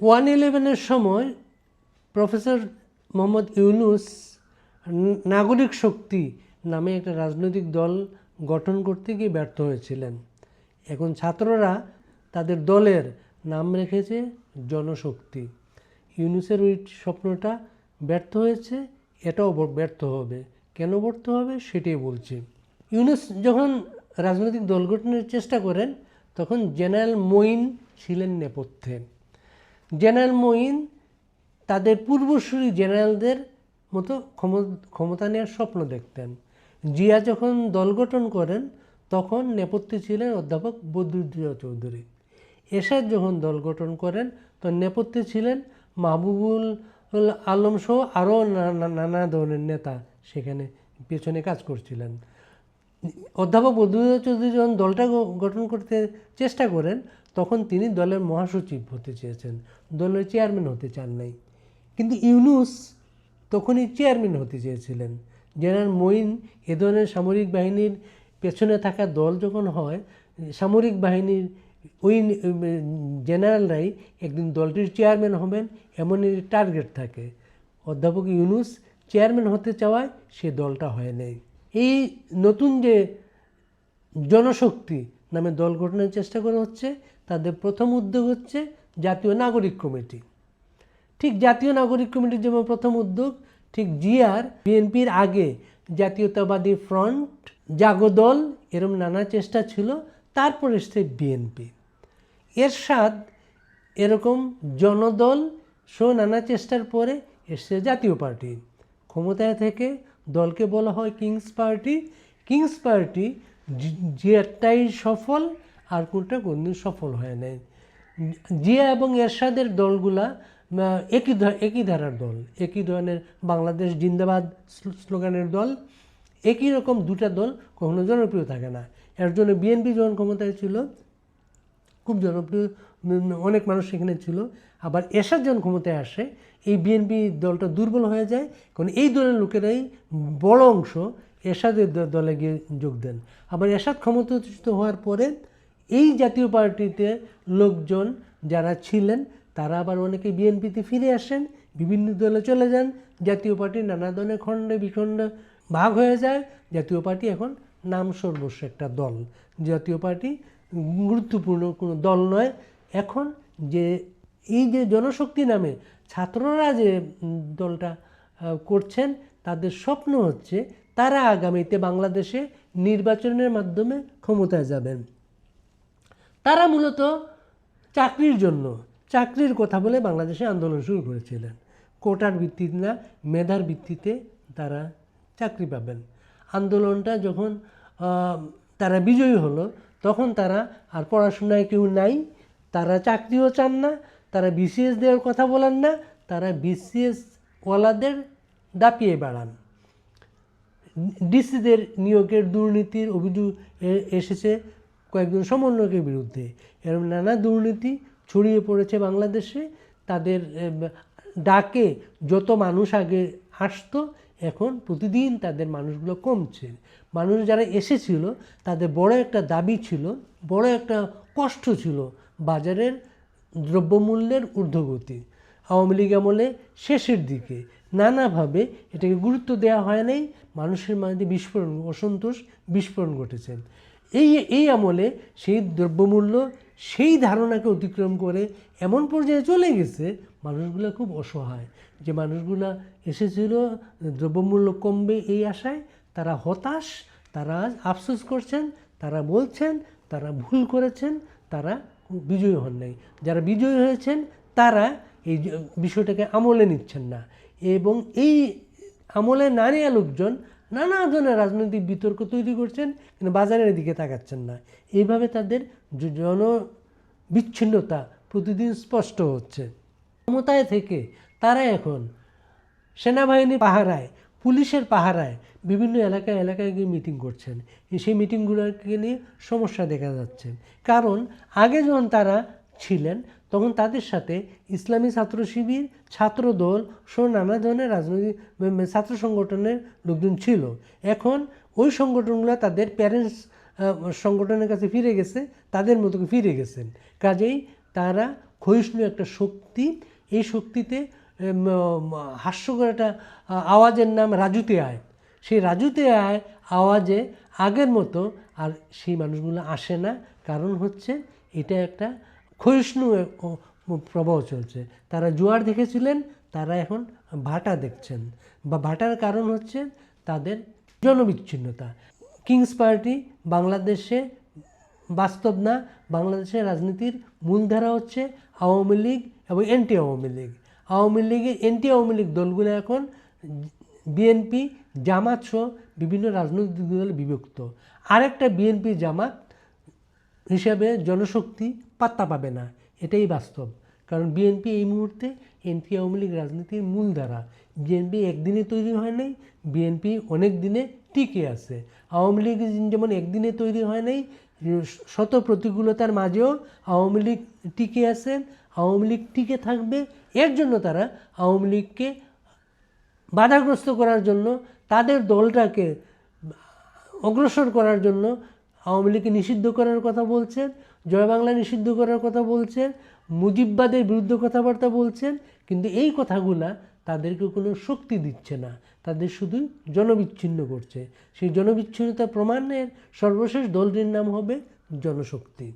One ইলেভেনের সময় professor Mohammad Yunus নাগরিক শক্তি নামে একটা রাজনৈতিক দল গঠন করতে গিয়ে ব্যর্থ হয়েছিলেন। এখন ছাত্ররা তাদের দলের নাম রেখেছে জনশক্তি। ইউনুসের ওই স্বপ্নটা ব্যর্থ হয়েছে, এটাও ব্যর্থ হবে। কেন ব্যর্থ হবে সেটাই বলছি। ইউনুস যখন রাজনৈতিক দল গঠনের চেষ্টা করেন, তখন জেনারেল মঈন ছিলেন নেপথ্যে। জেনারেল মঈন তাদের পূর্বসূরি জেনারেলদের মতো ক্ষম- ক্ষমতা নেওয়ার স্বপ্ন দেখতেন। জিয়া যখন দল গঠন করেন, তখন নেপথ্যে ছিলেন অধ্যাপক বদরুদ্দোজা চৌধুরী। এরশাদ যখন দল গঠন করেন, তখন নেপথ্যে ছিলেন মাহবুবুল আলম সহ আরও নানা ধরনের নেতা সেখানে পেছনে কাজ করছিলেন। অধ্যাপক বদরুদ্দোজা চৌধুরী যখন দলটা গঠন করতে চেষ্টা করেন তখন তিনি দলের মহাসচিব হতে চেয়েছেন। দলের চেয়ারম্যান হতে চান নাই। কিন্তু ইউনুস তখনই চেয়ারম্যান হতে চেয়েছিলেন। জেনারেল মঈন এ ধরনের সামরিক বাহিনীর পেছনে থাকা দল যখন হয়, সামরিক বাহিনীর ওই জেনারেলরাই একদিন দলটির চেয়ারম্যান হবেন এমনই টার্গেট থাকে। অধ্যাপক ইউনুস চেয়ারম্যান হতে চাওয়ায় সে দলটা হয় নাই। এই নতুন যে জনশক্তি নামে দল গঠনের চেষ্টা করা হচ্ছে। তাদের প্রথম উদ্যোগ হচ্ছে জাতীয় নাগরিক কমিটি। ঠিক জাতীয় নাগরিক কমিটির যেমন প্রথম উদ্যোগ, ঠিক জিআর বিএনপির আগে জাতীয়তাবাদী ফ্রন্ট, জাগদল, এরম নানা চেষ্টা ছিল। তারপর এসছে বিএনপি। এরশাদ এরকম জনদল সহ নানা চেষ্টার পরে এসছে জাতীয় পার্টি। ক্ষমতায় থেকে দলকে বলা হয় কিংস পার্টি। কিংস পার্টি যে- একটাই সফল, আর কোনটা কোনদিন সফল হয় নাই। জিয়া এবং এরশাদের দলগুলা একই একই ধারার দল, একই ধরনের বাংলাদেশ জিন্দাবাদ স্লোগানের দল, একই রকম দুটা দল কখনো জনপ্রিয় থাকে না। এর জন্য বিএনপি যখন ক্ষমতায় ছিল, খুব জনপ্রিয় অনেক মানুষ সেখানে ছিল। আবার এরশাদ যখন ক্ষমতায় আসে, এই বিএনপি দলটা দুর্বল হয়ে যায়, কারণ এই দলের লোকেরাই বড় অংশ এরশাদের দলে গিয়ে যোগ দেন। আবার এরশাদ ক্ষমতাচ্যুত হওয়ার পরে এই জাতীয় পার্টিতে লোকজন যারা ছিলেন, তারা আবার অনেকে বিএনপিতে ফিরে আসেন, বিভিন্ন দলে চলে যান। জাতীয় পার্টি নানা ধরনের খণ্ডে বিখণ্ডে ভাগ হয়ে যায়। জাতীয় পার্টি এখন নাম সর্বস্ব একটা দল। জাতীয় পার্টি গুরুত্বপূর্ণ কোনো দল নয়। এখন যে এই যে জনশক্তি নামে ছাত্ররা যে দলটা করছেন, তাদের স্বপ্ন হচ্ছে তারা আগামীতে বাংলাদেশে নির্বাচনের মাধ্যমে ক্ষমতায় যাবেন। তারা মূলত চাকরির জন্য, চাকরির কথা বলে বাংলাদেশে আন্দোলন শুরু করেছিলেন। কোটার ভিত্তিতে না, মেধার ভিত্তিতে তারা চাকরি পাবেন। আন্দোলনটা যখন তারা বিজয়ী হলো, তখন তারা আর পড়াশোনায় কেউ নাই, তারা চাকরিও চান না, তারা বিসিএস দেওয়ার কথা বলেন না, তারা বিসিএস ওয়ালাদের দাপিয়ে বেড়ান। ডিসিদের নিয়োগের দুর্নীতির অভিযোগ এসেছে কয়েকজন সমন্বয়কের বিরুদ্ধে। এরকম নানা দুর্নীতি ছড়িয়ে পড়েছে বাংলাদেশে। তাদের ডাকে যত মানুষ আগে আসতো এখন প্রতিদিন তাদের মানুষগুলো কমছে। মানুষ যারা এসেছিল, তাদের বড় একটা দাবি ছিল, বড় একটা কষ্ট ছিল বাজারের দ্রব্যমূল্যের ঊর্ধ্বগতি। আওয়ামী লীগ আমলে শেষের দিকে নানাভাবে এটাকে গুরুত্ব দেওয়া হয় নাই, মানুষের মাঝে বিস্ফোরণ, অসন্তোষ, বিস্ফোরণ ঘটেছে। এই এই আমলে সেই দ্রব্যমূল্য, সেই ধারণাকে অতিক্রম করে এমন পর্যায়ে চলে গেছে, মানুষগুলো খুব অসহায়। যে মানুষগুলা এসেছিল, দ্রব্যমূল্য কমবে এই আশায়, তারা হতাশ, তারা আফসোস করছেন, তারা বলছেন, তারা ভুল করেছেন, তারা বিজয়ী হন নাই। যারা বিজয়ী হয়েছেন, তারা এই বিষয়টাকে আমলে নিচ্ছেন না। এবং এই আমলে না নেওয়া লোকজন নানা ধরনের রাজনৈতিক বিতর্ক তৈরি করছেন, কিন্তু বাজারের দিকে তাকাচ্ছেন না। এইভাবে তাদের জন বিচ্ছিন্নতা প্রতিদিন স্পষ্ট হচ্ছে। ক্ষমতায় থেকে তারা এখন সেনাবাহিনীর পাহারায়, পুলিশের পাহারায় বিভিন্ন এলাকায় এলাকায় গিয়ে মিটিং করছেন। সেই মিটিংগুলোকে নিয়ে সমস্যা দেখা যাচ্ছে। কারণ আগে যখন তারা ছিলেন, তখন তাদের সাথে ইসলামী ছাত্র শিবির ছাত্রদল সহ নানা ধরনের রাজনৈতিক ছাত্র সংগঠনের লোকজন ছিল। এখন ওই সংগঠনগুলো তাদের প্যারেন্টস সংগঠনের কাছে ফিরে গেছে, তাদের মতো ফিরে গেছেন। কাজেই তারা ক্ষয়িষ্ণু একটা শক্তি, এই শক্তিতে হাস্যকর একটা আওয়াজের নাম রাজুতে আয়। সেই রাজুতে আয় আওয়াজে আগের মতো আর সেই মানুষগুলো আসে না। কারণ হচ্ছে এটা একটা ক্ষয়িষ্ণু প্রবাহ চলছে। তারা জোয়ার দেখেছিলেন, তারা এখন ভাটা দেখছেন। বা ভাটার কারণ হচ্ছে তাদের জনবিচ্ছিন্নতা। কিংস পার্টি বাংলাদেশে বাস্তব না, বাংলাদেশের রাজনীতির মূলধারা হচ্ছে আওয়ামী লীগ এবং এন্টি আওয়ামী লীগ। আওয়ামী লীগের এন্টি আওয়ামী লীগ দলগুলো এখন বিএনপি, জামাত সহ বিভিন্ন রাজনৈতিক দলে বিভক্ত। আরেকটা বিএনপি জামাত হিসাবে জনশক্তি পাত্তা পাবে না। এটাই বাস্তব। কারণ বিএনপি এই মুহূর্তে এনপি আওয়ামী লীগ রাজনীতির মূলধারা বিএনপি একদিনে তৈরি হয় নাই বিএনপি অনেক দিনে টিকে আছে। আওয়ামী লীগ যেমন একদিনে তৈরি হয় নাই, শত প্রতিকূলতার মাঝেও আওয়ামী লীগ টিকে আছে। আওয়ামী লীগ টিকে থাকবে, এর জন্য তারা আওয়ামী লীগকে বাধাগ্রস্ত করার জন্য, তাদের দলটাকে অগ্রসর করার জন্য আওয়ামী লীগকে নিষিদ্ধ করার কথা বলছেন। জয় বাংলা নিষিদ্ধ করার কথা বলছেন, মুজিববাদের বিরুদ্ধে কথাবার্তা বলছেন, কিন্তু এই কথাগুলা তাদেরকে কোনো শক্তি দিচ্ছে না। তাদের শুধু জনবিচ্ছিন্ন করছে। সেই জনবিচ্ছিন্নতা প্রমাণের সর্বশেষ দলটির নাম হবে জনশক্তি।